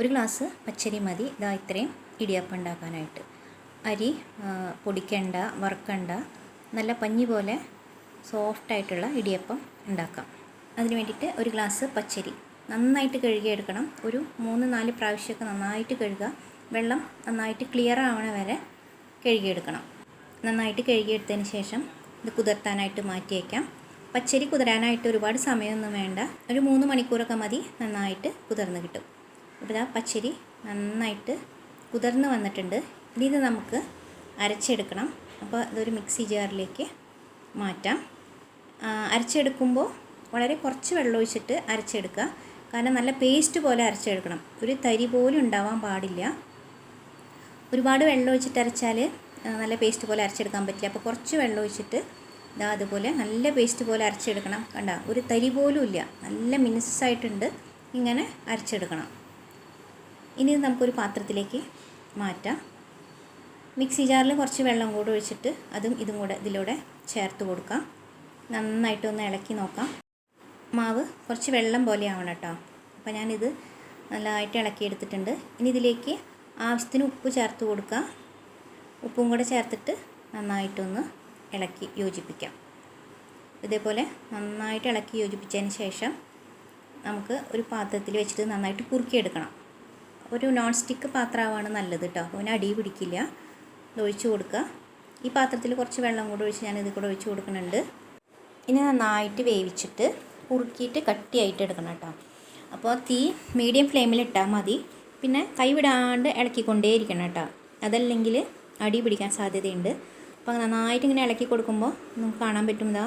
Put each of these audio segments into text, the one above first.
ഒരു ഗ്ലാസ് പച്ചരി മതി. ഇതാ ഇത്രയും ഇടിയപ്പം ഉണ്ടാക്കാനായിട്ട്. അരി പൊടിക്കണ്ട വറുക്കണ്ട നല്ല പഞ്ഞി പോലെ സോഫ്റ്റായിട്ടുള്ള ഇടിയപ്പം ഉണ്ടാക്കാം. അതിന് വേണ്ടിയിട്ട് ഒരു ഗ്ലാസ് പച്ചരി. നന്നായിട്ട് കഴുകിയെടുക്കണം. ഒരു മൂന്ന് നാല് പ്രാവശ്യമൊക്കെ നന്നായിട്ട് കഴുകുക. വെള്ളം നന്നായിട്ട് ക്ലിയർ ആവണ വരെ കഴുകിയെടുക്കണം. നന്നായിട്ട് കഴുകിയെടുത്തതിന് ശേഷം ഇത് കുതിർത്താനായിട്ട് മാറ്റി വയ്ക്കാം പച്ചരി കുതിരാനായിട്ട് ഒരുപാട് സമയമൊന്നും വേണ്ട. ഒരു മൂന്ന് മണിക്കൂറൊക്കെ മതി നന്നായിട്ട് കുതിർന്ന് കിട്ടും. ഇപ്പോൾ ആ പച്ചരി നന്നായിട്ട് കുതിർന്ന് വന്നിട്ടുണ്ട്. ഇനി ഇത് നമുക്ക് അരച്ചെടുക്കണം. അപ്പോൾ ഇതൊരു മിക്സി ജാറിലേക്ക് മാറ്റാം. അരച്ചെടുക്കുമ്പോൾ വളരെ കുറച്ച് വെള്ളം ഒഴിച്ചിട്ട് അരച്ചെടുക്കുക. കാരണം നല്ല പേസ്റ്റ് പോലെ അരച്ചെടുക്കണം. ഒരു തരി പോലും ഉണ്ടാവാൻ പാടില്ല. ഒരുപാട് വെള്ളം ഒഴിച്ചിട്ട് അരച്ചാൽ നല്ല പേസ്റ്റ് പോലെ അരച്ചെടുക്കാൻ പറ്റില്ല. അപ്പോൾ കുറച്ച് വെള്ളം ഒഴിച്ചിട്ട് ഇതാ അതുപോലെ നല്ല പേസ്റ്റ് പോലെ അരച്ചെടുക്കണം. കണ്ട ഒരു തരി പോലും ഇല്ല. നല്ല മിനുസായിട്ടുണ്ട് ഇങ്ങനെ അരച്ചെടുക്കണം. ഇനി നമുക്കൊരു പാത്രത്തിലേക്ക് മാറ്റാം. മിക്സി ജാറിൽ കുറച്ച് വെള്ളം കൂടെ ഒഴിച്ചിട്ട് അതും ഇതും കൂടെ ഇതിലൂടെ ചേർത്ത് കൊടുക്കാം. നന്നായിട്ടൊന്ന് ഇളക്കി നോക്കാം. മാവ് കുറച്ച് വെള്ളം പോലെ ആവണം കേട്ടോ. അപ്പോൾ ഞാനിത് നല്ലതായിട്ട് ഇളക്കി എടുത്തിട്ടുണ്ട്. ഇനി ഇതിലേക്ക് ആവശ്യത്തിന് ഉപ്പ് ചേർത്ത് കൊടുക്കുക ഉപ്പും കൂടെ ചേർത്തിട്ട് നന്നായിട്ടൊന്ന് ഇളക്കി യോജിപ്പിക്കാം. ഇതേപോലെ നന്നായിട്ട് ഇളക്കി യോജിപ്പിച്ചതിന് ശേഷം നമുക്ക് ഒരു പാത്രത്തിൽ വെച്ചിട്ട് നന്നായിട്ട് കുറുക്കിയെടുക്കണം. ഒരു നോൺ സ്റ്റിക്ക് പാത്രമാണ് നല്ലത് കേട്ടോ അപ്പോൾ പിന്നെ അടി പിടിക്കില്ല ഒഴിച്ചു കൊടുക്കുക. ഈ പാത്രത്തിൽ കുറച്ച് വെള്ളം കൂടെ ഒഴിച്ച് ഞാൻ ഇതിൽ കൂടെ ഒഴിച്ച് കൊടുക്കുന്നുണ്ട്. ഇനി നന്നായിട്ട് വേവിച്ചിട്ട് കുറുക്കിയിട്ട് കട്ടിയായിട്ട് എടുക്കണം കേട്ടോ അപ്പോൾ തീ മീഡിയം ഫ്ലെയിമിൽ ഇട്ടാൽ മതി. പിന്നെ കൈ ഇളക്കിക്കൊണ്ടേ ഇരിക്കണം കേട്ടോ അതല്ലെങ്കിൽ അടി പിടിക്കാൻ സാധ്യതയുണ്ട്. അപ്പോൾ നന്നായിട്ട് ഇങ്ങനെ ഇളക്കി കൊടുക്കുമ്പോൾ നമുക്ക് കാണാൻ പറ്റും ഇതാ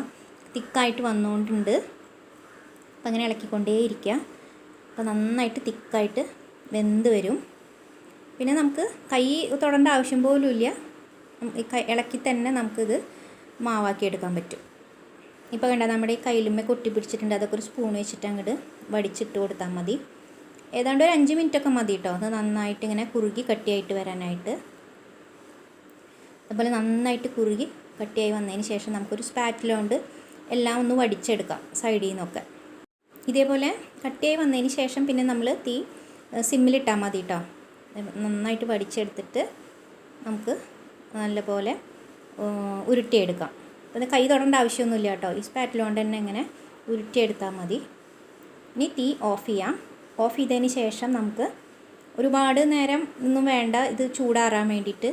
തിക്കായിട്ട് വന്നുകൊണ്ടുണ്ട്. അപ്പോൾ അങ്ങനെ ഇളക്കിക്കൊണ്ടേ ഇരിക്കുക അപ്പോൾ നന്നായിട്ട് തിക്കായിട്ട് വെന്ത് വരും പിന്നെ നമുക്ക് കൈ തൊടേണ്ട ആവശ്യം പോലുമില്ല. ഇളക്കി തന്നെ നമുക്കിത് മാവാക്കി എടുക്കാൻ പറ്റും. ഇപ്പോൾ കണ്ട നമ്മുടെ ഈ കയ്യിലുമ്മ കൊട്ടി പിടിച്ചിട്ടുണ്ട്. അതൊക്കെ ഒരു സ്പൂൺ വെച്ചിട്ട് അങ്ങോട്ട് വടിച്ചിട്ട് കൊടുത്താൽ മതി. ഏതാണ്ട് ഒരു അഞ്ച് മിനിറ്റ് ഒക്കെ മതി കേട്ടോ അത് നന്നായിട്ട് ഇങ്ങനെ കുറുകി കട്ടിയായിട്ട് വരാനായിട്ട്. അതുപോലെ നന്നായിട്ട് കുറുകി കട്ടിയായി വന്നതിന് ശേഷം നമുക്കൊരു സ്പാറ്റില കൊണ്ട് എല്ലാം ഒന്ന് വടിച്ചെടുക്കാം സൈഡിൽ നിന്നൊക്കെ ഇതേപോലെ കട്ടിയായി വന്നതിന് ശേഷം പിന്നെ നമ്മൾ തീ സിമ്മിലിട്ടാൽ മതി കേട്ടോ നന്നായിട്ട് വടിച്ചെടുത്തിട്ട് നമുക്ക് നല്ലപോലെ ഉരുട്ടിയെടുക്കാം. അത് കൈ തൊടേണ്ട ആവശ്യമൊന്നുമില്ല കേട്ടോ ഈ സ്പാറ്റിൽ കൊണ്ട് തന്നെ ഇങ്ങനെ ഉരുട്ടിയെടുത്താൽ മതി. ഇനി തീ ഓഫ് ചെയ്യാം. ഓഫ് ചെയ്തതിന് ശേഷം നമുക്ക് ഒരുപാട് നേരം ഒന്നും വേണ്ട ഇത് ചൂടാറാൻ വേണ്ടിയിട്ട്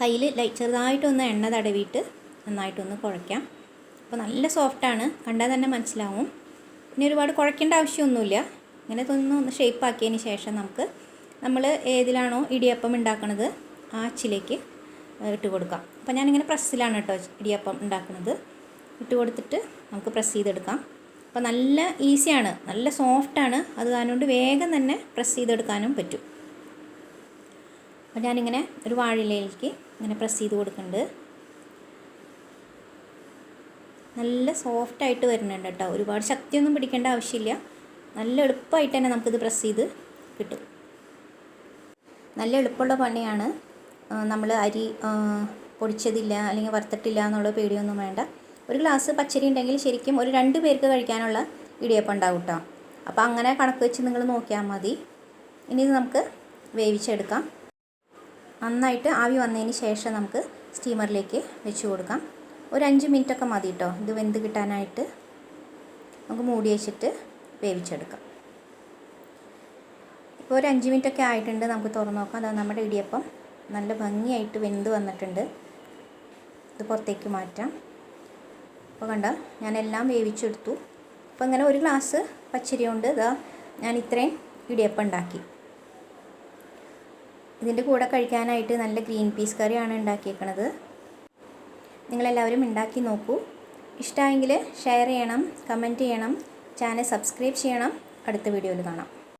കയ്യിൽ ലൈ ചെറുതായിട്ടൊന്ന് എണ്ണ തടവിയിട്ട് നന്നായിട്ടൊന്ന് കുഴയ്ക്കാം. അപ്പോൾ നല്ല സോഫ്റ്റാണ്. കണ്ടാൽ തന്നെ മനസ്സിലാവും. പിന്നെ ഒരുപാട് കുഴയ്ക്കേണ്ട ആവശ്യമൊന്നുമില്ല. ഇങ്ങനെ ഇതൊന്ന് ഒന്ന് ഷേപ്പ് ആക്കിയതിന് ശേഷം നമുക്ക് നമ്മൾ ഏതിലാണോ ഇടിയപ്പം ഉണ്ടാക്കുന്നത് ആ അച്ചിലേക്ക് ഇട്ട് കൊടുക്കാം. അപ്പോൾ ഞാനിങ്ങനെ പ്രസ്സിലാണ് കേട്ടോ ഇടിയപ്പം ഉണ്ടാക്കുന്നത് ഇട്ട് കൊടുത്തിട്ട് നമുക്ക് പ്രസ് ചെയ്തെടുക്കാം. അപ്പോൾ നല്ല ഈസിയാണ് നല്ല സോഫ്റ്റാണ് അത് കാരണം വേഗം തന്നെ പ്രസ് ചെയ്തെടുക്കാനും പറ്റും. അപ്പോൾ ഞാനിങ്ങനെ ഒരു വാഴയിലേക്ക് ഇങ്ങനെ പ്രസ് ചെയ്ത് കൊടുക്കുന്നുണ്ട് നല്ല സോഫ്റ്റായിട്ട് വരുന്നുണ്ട് കേട്ടോ ഒരുപാട് ശക്തിയൊന്നും പിടിക്കേണ്ട ആവശ്യമില്ല. നല്ല എളുപ്പമായിട്ട് തന്നെ നമുക്കിത് പ്രസ് ചെയ്ത് കിട്ടും. നല്ല എളുപ്പമുള്ള പണിയാണ്. നമ്മൾ അരി പൊടിച്ചതില്ല അല്ലെങ്കിൽ വറുത്തിട്ടില്ല എന്നുള്ള പേടിയൊന്നും വേണ്ട. ഒരു ഗ്ലാസ് പച്ചരി ഉണ്ടെങ്കിൽ ശരിക്കും ഒരു രണ്ട് പേർക്ക് കഴിക്കാനുള്ള ഇടിയപ്പം ഉണ്ടാവും കേട്ടോ അപ്പോൾ അങ്ങനെ കണക്ക് വെച്ച് നിങ്ങൾ നോക്കിയാൽ മതി. ഇനി ഇത് നമുക്ക് വേവിച്ചെടുക്കാം. നന്നായിട്ട് ആവി വന്നതിന് ശേഷം നമുക്ക് സ്റ്റീമറിലേക്ക് വെച്ച് കൊടുക്കാം. ഒരു അഞ്ച് മിനിറ്റൊക്കെ മതി കേട്ടോ ഇത് വെന്ത് കിട്ടാനായിട്ട്. നമുക്ക് മൂടി വെച്ചിട്ട് വേവിച്ചെടുക്കാം. ഇപ്പോൾ ഒരു അഞ്ച് മിനിറ്റ് ഒക്കെ ആയിട്ടുണ്ട്. നമുക്ക് തുറന്ന് നോക്കാം. അതാ നമ്മുടെ ഇടിയപ്പം. നല്ല ഭംഗിയായിട്ട് വെന്ത് വന്നിട്ടുണ്ട്. ഇത് പുറത്തേക്ക് മാറ്റാം. അപ്പോൾ കണ്ട ഞാനെല്ലാം വേവിച്ചെടുത്തു. അപ്പോൾ അങ്ങനെ ഒരു ഗ്ലാസ് പച്ചരി കൊണ്ട് ഇതാ ഞാൻ ഇത്രയും ഇടിയപ്പം ഉണ്ടാക്കി. ഇതിന്റെ കൂടെ കഴിക്കാനായിട്ട് നല്ല ഗ്രീൻ പീസ് കറിയാണ് ഉണ്ടാക്കിയേക്കണത്. നിങ്ങളെല്ലാവരും ഉണ്ടാക്കി നോക്കൂ. ഇഷ്ടമായെങ്കിൽ ഷെയർ ചെയ്യണം കമന്റ് ചെയ്യണം. ചാനൽ സബ്സ്ക്രൈബ് ചെയ്യണം. അടുത്ത വീഡിയോയിൽ കാണാം.